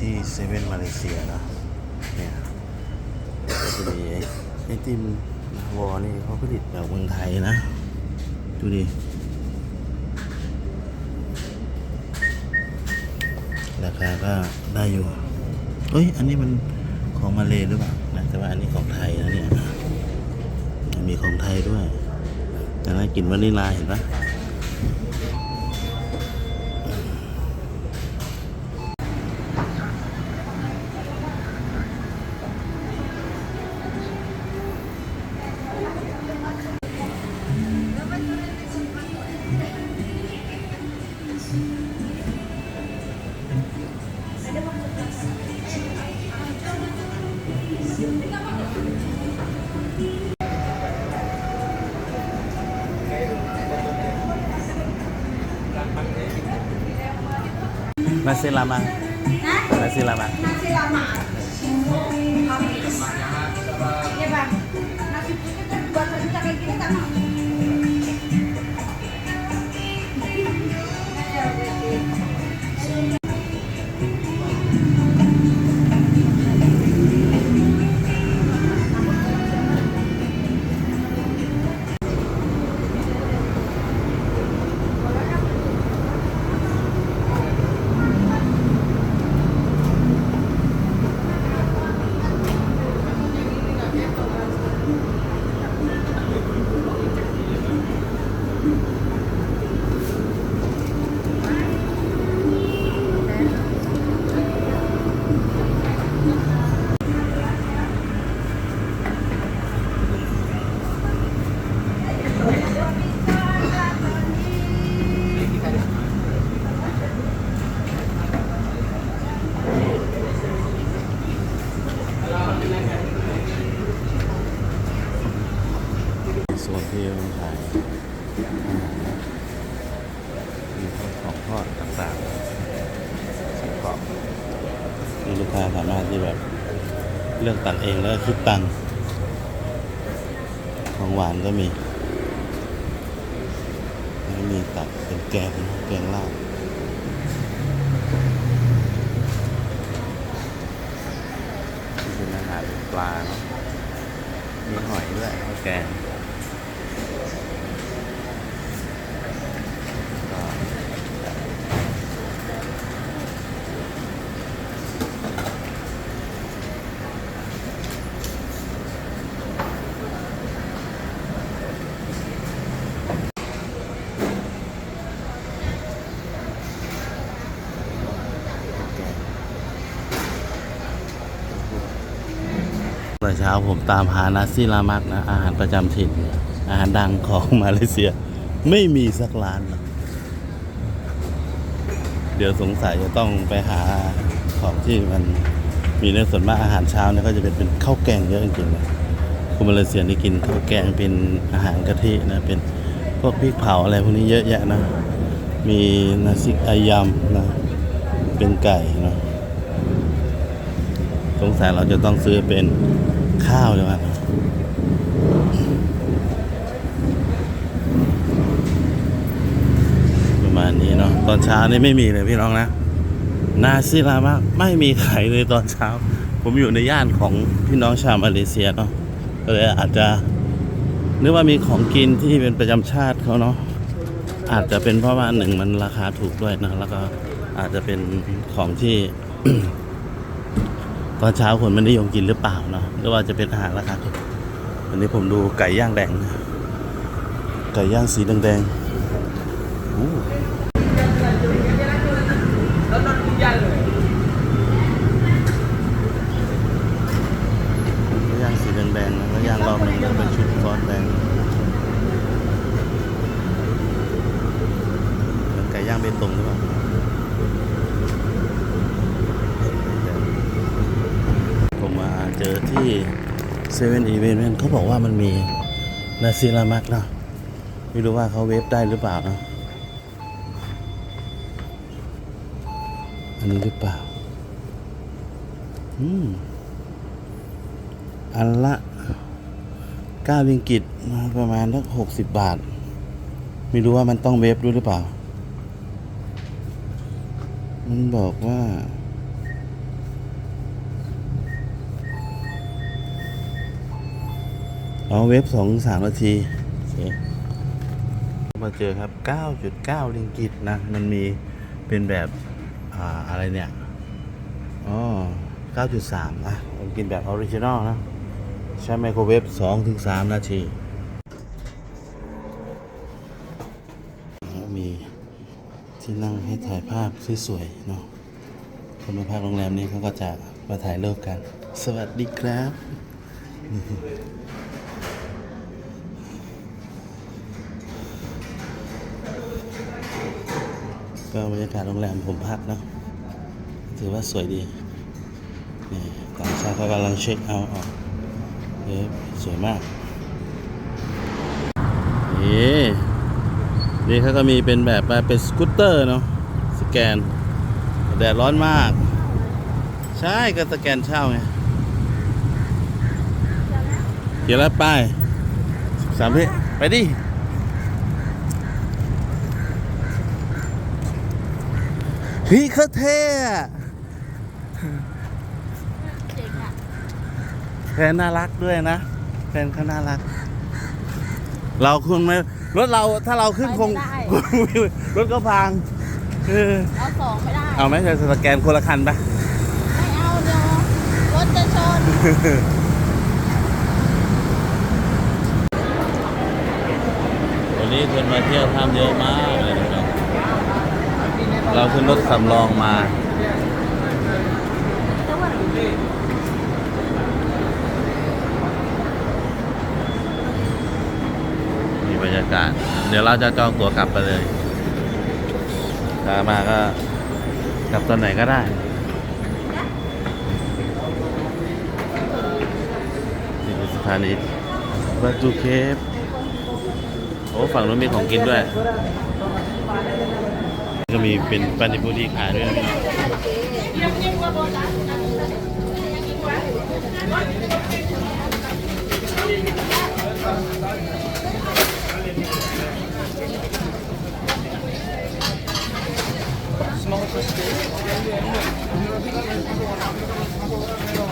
ที่เซเว่นมาเลเซียนะเนี่ยก็จะมีไอไอติมวอนี่เขาผลิตแบบเมืองไทยนะ ดูดิราคาก็ได้อยู่เฮ้ย อันนี้มันของมาเลหรือเปล่านะแต่ว่าอันนี้ของไทยนะเนี่ย มีของไทยด้วย แต่น่ากินวานิลลาเห็นปะ nasi lemang. Nasi lemang. Nasi lemang. ตักเองแล้วก็คิดตังของหวานก็มีแล้วมีตับเป็นแกงแกงลาบนี่เป็นอาหารปลาเนาะมีหอยด้วยข้าวแกง ตอนเช้าผมตามหานาซิลามักนะอาหารประจำถิ่น อาหารดังของมาเลเซีย ไม่มีสักร้านนะเดี๋ยวสงสัยจะต้องไปหาของที่มันมีในส่วนมากอาหารเช้าเนี่ยก็จะเป็นเป็นข้าวแกงเยอะจริงๆเลยคนมาเลเซียนี่กินข้าวแกงเป็นอาหารกะทินะเป็นพวกพริกเผาอะไรพวกนี้เยอะแยะนะ มีนาซิกอายำนะ เป็นไก่นะสงสัยเราจะต้องซื้อเป็น ข้าวเลยมั้งประมาณนี้เนาะตอนเช้านี่ไม่มีเลยพี่น้องนะ นาซิลามะไม่มีขายเลยตอนเช้า ผมอยู่ในย่านของพี่น้องชาวมาเลเซียเนาะก็เลยอาจจะนึกว่ามีของกินที่เป็นประจำชาติเขาเนาะอาจจะเป็นเพราะว่าหนึ่งมันราคาถูกด้วยนะแล้วก็อาจจะเป็นของที่ ตอนเช้าคนไม่นิยมกินหรือเปล่าเนาะหรือว่าจะเป็นอาหารราคาถูกวันนี้ผมดูไก่ย่างแดงนะไก่ย่างสีแดงๆอู้ย่างสีแดงๆแล้วย่างรอบหนึ่งแล้วเป็นชุดซอสแดงเหมือนไก่ย่างเบตงหรือเปล่า ผมมาเจอที่ เซเว่นอีเวนเขาบอกว่ามันมีนาซิลามักเนาะไม่รู้ว่าเขาเวฟได้หรือเปล่าเนาะอันนี้หรือเปล่า อืม อันละเก้าริงกิตมาประมาณสักหกสิบบาท ไม่รู้ว่ามันต้องเวฟด้วยหรือเปล่า มันบอกว่า อ๋อเว็บสองสามนาทีมาเจอครับ 9.9 ลิงกิตนะ มันมีเป็นแบบอ่าอะไรเนี่ย อ๋อ 9.3อะผมกินแบบออริจินอลนะ ใช้ไมโครเวฟ2-3 นาทีแล้วมีที่นั่งให้ถ่ายภาพสวยๆเนาะคนมาพักโรงแรมนี้เขาก็จะมาถ่ายรูปกัน สวัสดีครับ ก็บรรยากาศโรงแรมผมพักนะถือว่าสวยดีนี่ต่างชาติเขากำลังเช็คเอาท์ออกเอ๊ะสวยมากนี่นี่เขาก็มีเป็นแบบเป็นสกูตเตอร์เนาะสแกน แดดร้อนมาก ใช่ก็สแกนเช่าไงเขียนแล้วป้ายสามพี่ไปดิ พี่เขาเท่อะแฟนน่ารักด้วยนะแฟนเขาน่ารัก เราคุณไม่รถเราถ้าเราขึ้นคงรถก็พังเออเอาสองไม่ได้ เอาไหมจะสแกนคนละคันปะ ไม่เอาเดี๋ยวรถจะชน วันนี้คนมาเที่ยวทำเยอะมาก เราขึ้นรถสำรองมามีบรรยากาศ เดี๋ยวเราจะจองตั๋วกลับไปเลยถ้ามาก็กลับตอนไหนก็ได้นี่คือสถานีบาจูเคฟโอ้ฝั่งนู้นมีของกินด้วย ก็มีเป็นปานิปุรีขายด้วยนะพี่น้อง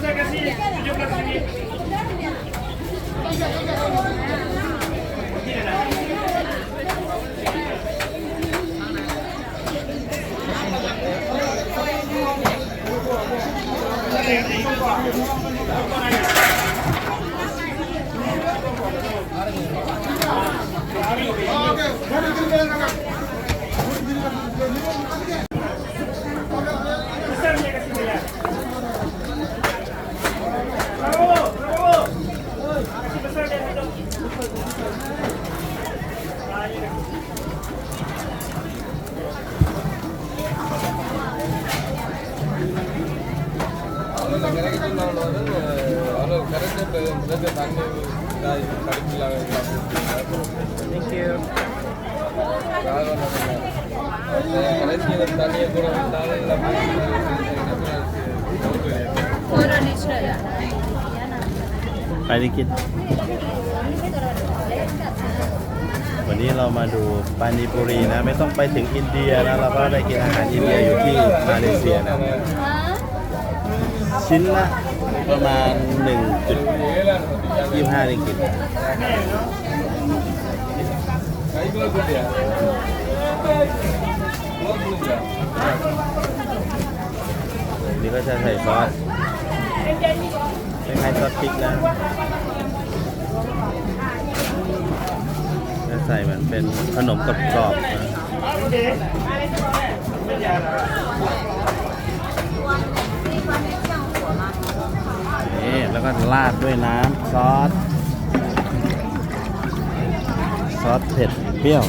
sea que sí. ดิกินวันนี้เรามาดูปานิปุรีนะ ไม่ต้องไปถึงอินเดียนะเราก็ได้กินอาหารอินเดียอยู่ที่มาเลเซียนะชิ้นละประมาณ 1.25ลิงกิตนี่ก็จะใส่ซอส คล้ายๆซอสพริกนะจะใส่เหมือนเป็นขนมกรอบๆนะนี่แล้วก็ราดด้วยน้ำซอส ซอสเผ็ดเปรี้ยว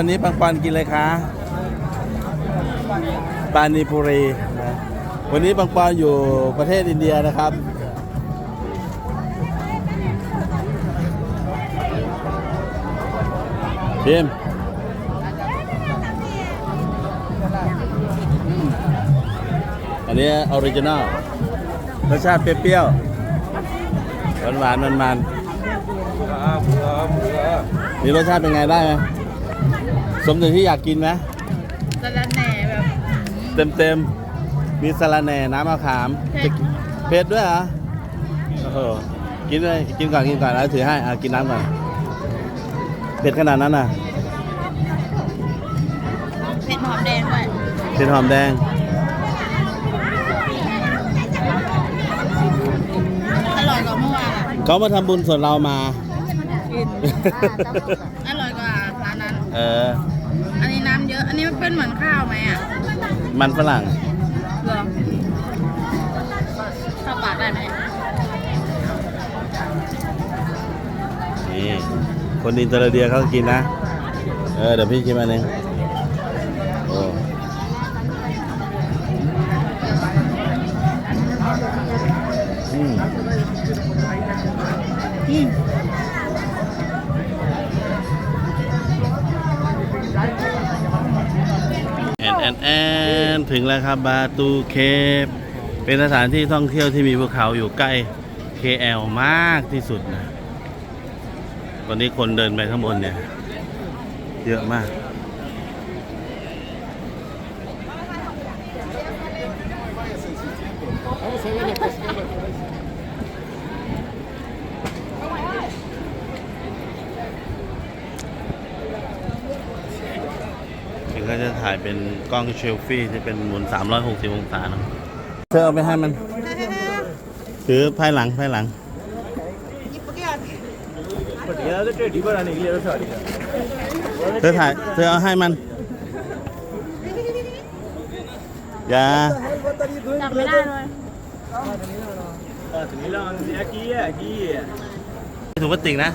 วันนี้ปังปันกินเลยคะปานิปุรีนะวันนี้ปังปอนอยู่ประเทศอินเดียนะครับชิมอันนี้ออริจินอลรสชาติเปรี้ยวๆหวานๆมันๆนี่รสชาติเป็นไงได้ไหม สมถึงที่อยากกินไหมสลัดแหน่แบบเต็มเต็มๆมีสะระแหน่น้ำมะขามเผ็ดเผ็ดด้วยเหรอโอ้โหกินเลยกินก่อนกินก่อนแล้วถือให้อะกินน้ำก่อนเผ็ดขนาดนั้นน่ะเผ็ดหอมแดงด้วยเผ็ดหอมแดง อร่อยกว่าเมื่อวานอะเขามาทำบุญส่วนเรามา กิน อร่อยกว่าร้านนั้น เออ มันฝรั่งเหรอเข้าปากได้ไหมนี่คนอินเตอร์เดียเขากินนะ เออเดี๋ยวพี่ชิมอันหนึงโอ้อืมอืม อนแอนแอนถึงแล้วครับบาตูเคปเป็นสถานที่ท่องเที่ยวที่มีภูเขาอยู่ใกล้ KL มากที่สุดนะตอนนี้คนเดินไปข้างบนเนี่ย เยอะมาก ถึงก็จะถ่ายเป็นกล้องเชลฟี่ที่เป็นหมุน 360 องศานะเธอเอาไปให้มัน ถือภายหลังภายหลัง เธอถ่ายเธอเอาให้มัน อย่าจับไม่ได้เลยถุงพลาสติกนะ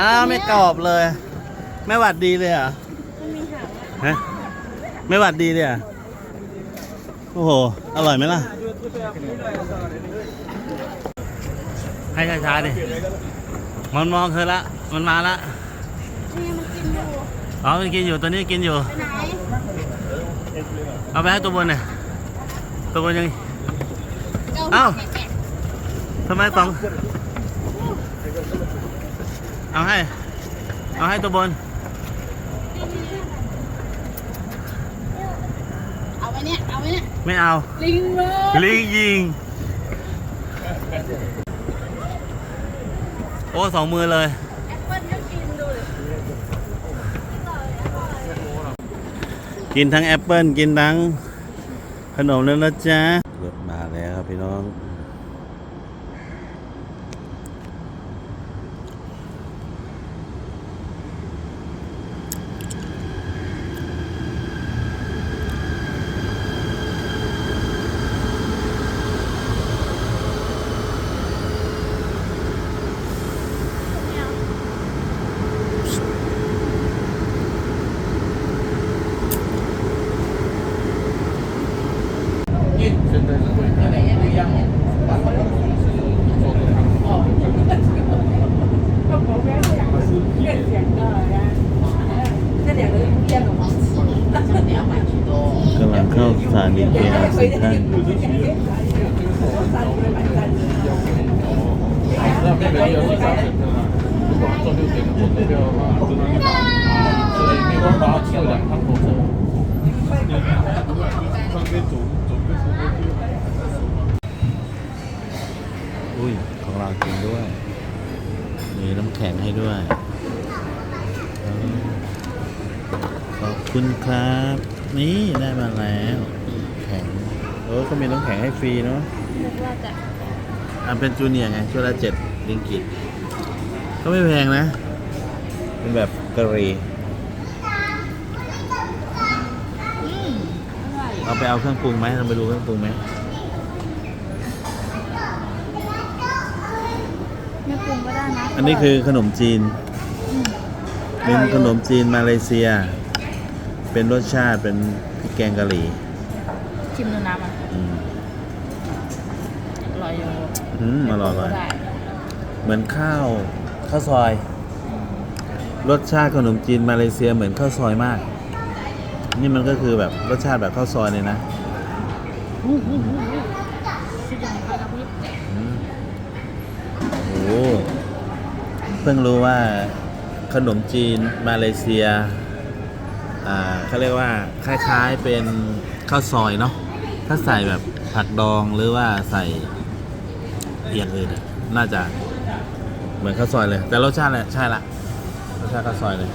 อ้าวไม่กรอบเลย ไม่หวัดดีเลยเหรอฮะไม่หวัดดีเลยเหรอโอ้โห อร่อยไหมล่ะ ให้ช้าๆดิ มันมองเธอละ มันมาละ นี่มันกินอยู่อ๋อ มันกินอยู่ ตัวนี้กินอยู่ไปไหนเอาไปให้ตัวบนเนี่ยตัวบนยัง เอ้า ทำไมสอง เอาให้ เอาให้ตัวบน เอาไว้เนี่ย เอาไว้เนี่ย ไม่เอา ลิงเบอร์ลิงยิง โอ้สองมือเลย แอปเปิ้ลก็กินดูเลยกินทั้งแอปเปิลกินทั้งขนมแล้วนะจ๊ะรถมาแล้วครับพี่น้อง ลิเกอาสิท่านอุ้ยของเราจริงด้วย มีน้ำแข็งให้ด้วยขอบคุณครับ นี่ได้มาแล้ว ออเขามีน้ำแข็งให้ฟรีเนาะนึกว่าจะอ่าเป็นจูเนียร์ไงชุดละเจ็ดลิงกิตก็ไม่แพงนะ เป็นแบบกะหรี่อืมอร่อย เราไปเอาเครื่องปรุงไหมเราไปดูเครื่องปรุงไหมไม่ปรุงก็ได้นะอันนี้คือขนมจีน มเป็นขนมจีนมาเลเซีย เป็นรสชาติเป็นพริกแกงกะหรี่ ชิมดูน้ำอะ อืม อร่อย อืมอร่อยอร่อยได้เหมือนข้าวข้าวซอย รสชาติขนมจีนมาเลเซียเหมือนข้าวซอยมาก นี่มันก็คือแบบรสชาติแบบข้าวซอยเลยนะชิมอย่างไรครับพี่อืมโอ้เพิ่งรู้ว่าขนมจีนมาเลเซีย อ่าเขาเรียกว่าคล้ายๆเป็นข้าวซอยเนาะถ้าใส่แบบผักดองหรือว่าใส่ อย่างอื่นน่าจะเหมือนข้าวซอยเลย แต่รสชาติแหละใช่ละรสชาติข้าวซอยเลย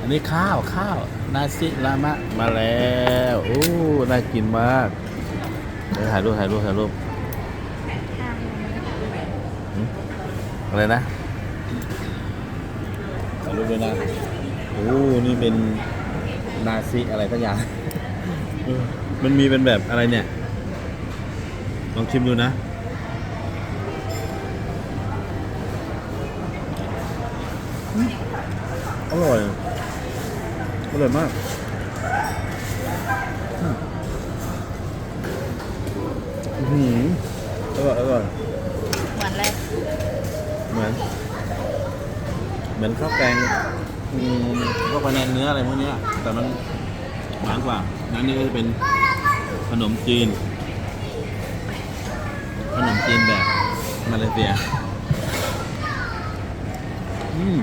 อันนี้ข้าวข้าวนาซิรามะมาแล้วโอ้น่ากินมากเดี๋ยวถ่ายรูปถ่ายรูปถ่ายรูปอะไรนะถ่ายรูปด้วยนะโอ้นี่เป็นนาซิอะไรก็อย่างมันมีเป็นแบบอะไรเนี่ย ลองชิมดูนะอืมอร่อยอร่อยมากอืมอื้อหืออร่อยอร่อยเหมือนอะไรเหมือน เหมือนข้าวแกงอืมพวกคะแนนเนื้ออะไรพวกเนี้ยแต่มันหวานกว่านั้นนี่ก็จะเป็นขนมจีน ขนมจีนแบบมาเลเซีย อืม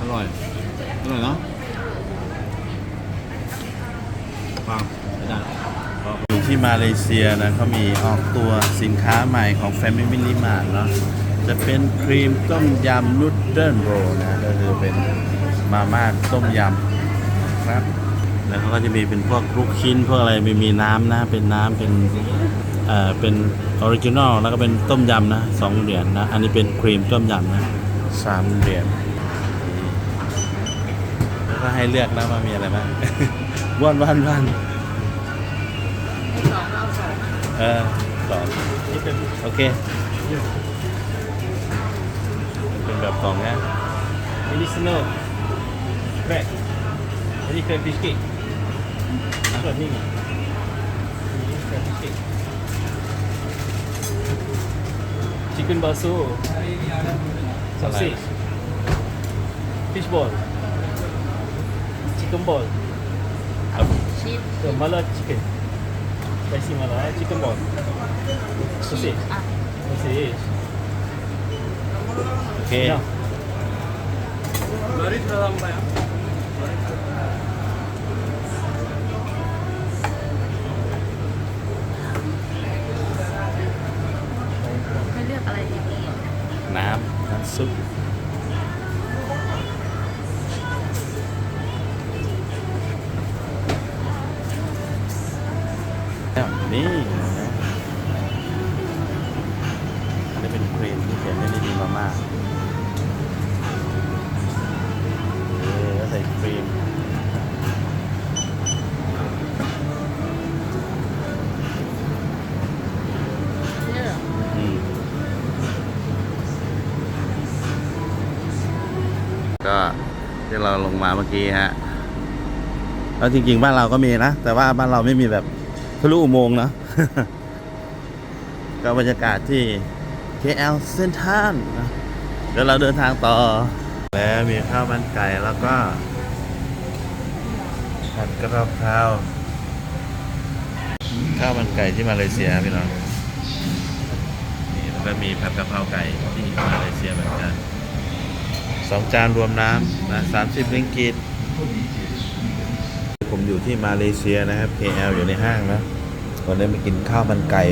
อร่อย อร่อยเนาะฟังไม่ได้อยู่ที่มาเลเซียนะเขามีออกตัวสินค้าใหม่ของ Family Mart เนาะจะเป็นครีมต้มยำนูดเดิลโรนะก็คือเป็นมาม่าต้มยำครับ แล้วเขาก็จะมีเป็นพวกลูกชิ้นพวกอะไรไม่มีน้ำนะ เป็นน้ำเป็น อ่อเป็นออริจินอลแล้วก็เป็นต้มยำนะสองเหรียญนะอันนี้เป็นครีมต้มยำนะสามเหรียญแล้วก็ให้เลือกนะว่ามีอะไรบ้างว่านว่านว่านสองเอาสองเออสองโอเคเป็นแบบสองนะ medicinal crack jadi crayfish cake apa ni ni Ni crayfish cake chicken baso. Sausage. Fish ball. Chicken ball. Sheep. malah mala chicken. Spicy mala. Eh, chicken ball. Sausage. Ah. Sausage. Okay. Yeah. ไม่ได้ดีมาม่าเออแล้วใส่ครีมเลือกอืมก็ที่เราลงมาเมื่อกี้ฮะ แล้วจริงๆ บ้านเราก็มีนะ แต่ว่าบ้านเราไม่มีแบบทะลุอุโมงค์เนอะก็บรรยากาศที่ KL เซนทันนเดี๋ยวเราเดินทางต่อ แล้วมีข้าวมันไก่แล้วก็ผัดกะเพราข้าวมันไก่ที่มาเลเซียพี่น้องนี่แล้วก็มีผัดกะเพราไก่ที่มาเลเซียเหมือนกันสองจานรวมน้ำนะสามสิบริงกิตผมอยู่ที่มาเลเซียนะครับ KL อยู่ในห้างนะวันนี้มากินข้าวมันไก่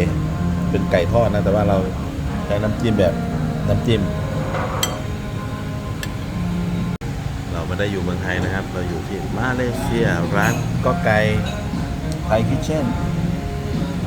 เป็นไก่ทอดนะ แต่ว่าเรา ใช้น้ำจิ้มแบบน้ำจิ้ม เราไม่ได้อยู่เมืองไทยนะครับ เราอยู่ที่มาเลเซียร้านก็ไก่ไทยคิเช่น